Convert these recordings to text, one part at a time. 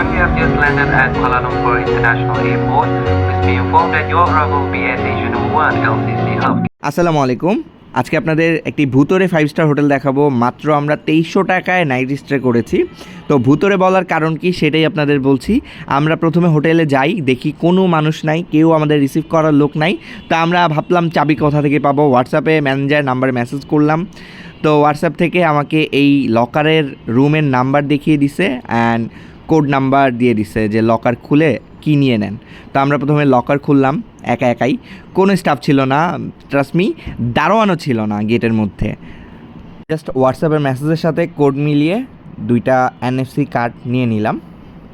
everyone, you have just landed at Kuala Lumpur International Airport. Please be informed that your arrival will be at Asia Number 1 LCC Hub. আসসালামু আলাইকুম। আজকে আপনাদের একটি ভূতরে five star hotel দেখাবো। মাত্র আমরা তেইশশো টাকায় নাইট স্টে করেছি। তো ভূতরে বলার কারণ কি সেটাই আপনাদের বলছি। আমরা প্রথমে হোটেলে যাই দেখি কোনো মানুষ নাই কেউ আমাদের রিসিভ করার লোক নাই। তা আমরা ভাবলাম চাবি কোথা থেকে পাবো? হোয়াটসঅ্যাপে ম্যানেজার নাম্বারে মেসেজ করলাম। তো হোয়াটসঅ্যাপ থেকে আমাকে এই লকারের রুমের নাম্বার দেখিয়ে দিছে। অ্যান্ড কোড নাম্বার দিয়ে দিছে যে লকার খুলে কি নিয়ে নেন। তো আমরা প্রথমে লকার খুললাম, একা একাই। কোনো স্টাফ ছিল না ট্রাস্টমি দারোয়ানও ছিল না গেটের মধ্যে। জাস্ট হোয়াটসঅ্যাপের মেসেজের সাথে কোড মিলিয়ে দুইটা এনএফসি কার্ড নিয়ে নিলাম।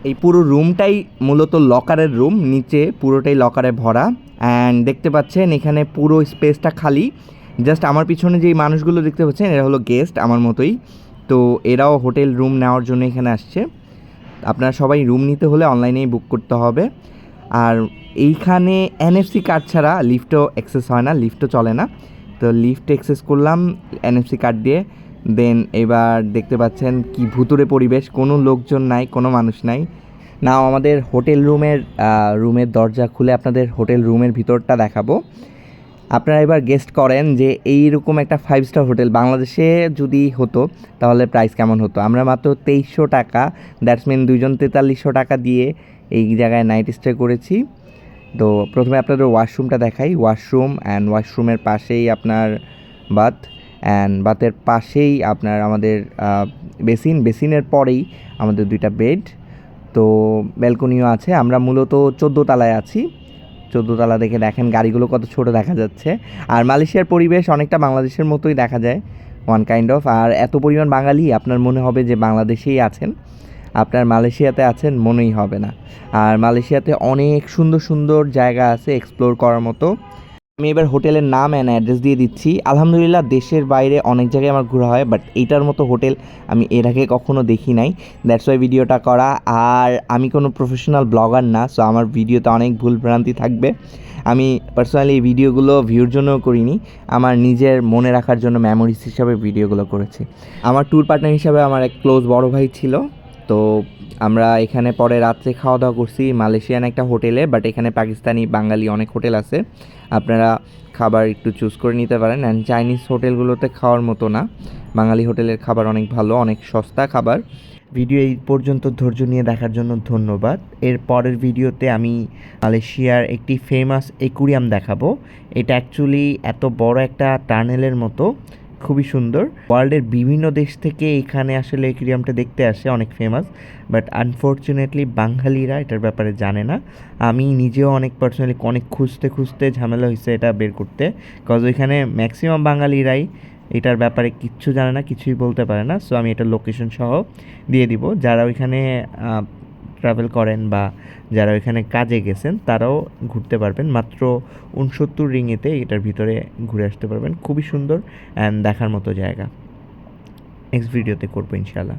এই পুরো রুমটাই মূলত লকারের রুম নিচে পুরোটাই লকারে ভরা। অ্যান্ড দেখতে পাচ্ছেন, এখানে পুরো স্পেসটা খালি। জাস্ট আমার পিছনে যেই মানুষগুলো দেখতে পাচ্ছেন, এরা হলো গেস্ট আমার মতোই। তো এরাও হোটেল রুম নেওয়ার জন্য এখানে আসছে। আপনারা সবাই রুম নিতে হলে অনলাইনেই বুক করতে হবে। আর এইখানে এনএফসি কার্ড ছাড়া লিফটও অ্যাক্সেস হয় না লিফটও চলে না। তো লিফট অ্যাক্সেস করলাম এনএফসি কার্ড দিয়ে। দেন এবার দেখতে পাচ্ছেন কি ভুতুরে পরিবেশ, কোনো লোকজন নাই, কোনো মানুষ নাই। নাও আমাদের হোটেল রুমের রুমের দরজা খুলে আপনাদের হোটেল রুমের ভিতরটা দেখাবো। আপনারা এবার গেস্ট করেন যে এইরকম একটা ফাইভ স্টার হোটেল বাংলাদেশে যদি হতো, তাহলে প্রাইস কেমন হতো? আমরা মাত্র তেইশশো টাকা দ্যাটস মিন দুইজন তেতাল্লিশশো টাকা দিয়ে এই জায়গায় নাইট স্টে করেছি। তো প্রথমে আপনাদের ওয়াশরুমটা দেখাই। ওয়াশরুম অ্যান্ড ওয়াশরুমের পাশেই আপনার বাথ অ্যান্ড বাথের পাশেই আপনার আমাদের বেসিন বেসিনের পরেই আমাদের দুইটা বেড তো ব্যালকনিও আছে। আমরা মূলত চোদ্দ তালায় আছি। চোদ্দ তালা দেখে দেখেন গাড়িগুলো কত ছোট দেখা যাচ্ছে। আর মালয়েশিয়ার পরিবেশ অনেকটা বাংলাদেশের মতোই দেখা যায় ওয়ান কাইন্ড অফ আর এত পরিমাণ বাঙালি, আপনার মনে হবে যে বাংলাদেশেই আছেন। আপনার মালয়েশিয়াতে আছেন, মনেই হবে না। আর মালয়েশিয়াতে অনেক সুন্দর সুন্দর জায়গা আছে এক্সপ্লোর করার মতো। আমি এবার হোটেলের নাম অ্যান্ড অ্যাড্রেস দিয়ে দিচ্ছি। আলহামদুলিল্লাহ, দেশের বাইরে অনেক জায়গায় আমার ঘোরা হয় বাট এইটার মতো হোটেল আমি এর আগে কখনো দেখি নাই। দ্যাটস ওয়াই ভিডিওটা করা। আর আমি কোনো প্রফেশনাল ব্লগার না সো আমার ভিডিওতে অনেক ভুল ভ্রান্তি থাকবে। আমি পার্সোনালি এই ভিডিওগুলো ভিউর জন্য করিনি, আমার নিজের মনে রাখার জন্য মেমোরিজ হিসাবে ভিডিওগুলো করেছি। আমার ট্যুর পার্টনার হিসাবে আমার এক ক্লোজ বড় ভাই ছিল। তো আমরা এখানে পরে রাত্রে খাওয়া দাওয়া করছি। মালয়েশিয়ান একটা হোটেলে বাট এখানে পাকিস্তানি, বাঙালি অনেক হোটেল আছে। আপনারা খাবার একটু চুজ করে নিতে পারেন। অ্যান্ড চাইনিজ হোটেলগুলোতে খাওয়ার মতো না। বাঙালি হোটেলের খাবার অনেক ভালো, অনেক সস্তা খাবার। ভিডিও এই পর্যন্ত ধৈর্য নিয়ে দেখার জন্য ধন্যবাদ। এর পরের ভিডিওতে আমি মালয়েশিয়ার একটি ফেমাস একুরিয়াম দেখাবো। এটা অ্যাকচুয়ালি এত বড় একটা টানেলের মতো। খুবই সুন্দর। ওয়ার্ল্ডের বিভিন্ন দেশ থেকে এখানে আসলে একুরিয়ামটা দেখতে আসে, অনেক ফেমাস বাট আনফর্চুনেটলি বাঙালিরা এটার ব্যাপারে জানে না। আমি নিজেও অনেক পার্সোনালি অনেক খুঁজতে খুঁজতে ঝামেলা হয়েছে এটা বের করতে কজ ওইখানে ম্যাক্সিমাম বাঙালিরাই এটার ব্যাপারে কিচ্ছু জানে না, কিছুই বলতে পারে না। সো আমি এটা লোকেশন সহ দিয়ে দিব। যারা ওইখানে ট্রাভেল করেন বা যারা ওইখানে কাজে গেছেন, তারাও ঘুরতে পারবেন। মাত্র উনসত্তর রিঙেতে এটার ভিতরে ঘুরে আসতে পারবেন। খুবই সুন্দর অ্যান্ড দেখার মতো জায়গা। নেক্সট ভিডিওতে করব ইনশাল্লাহ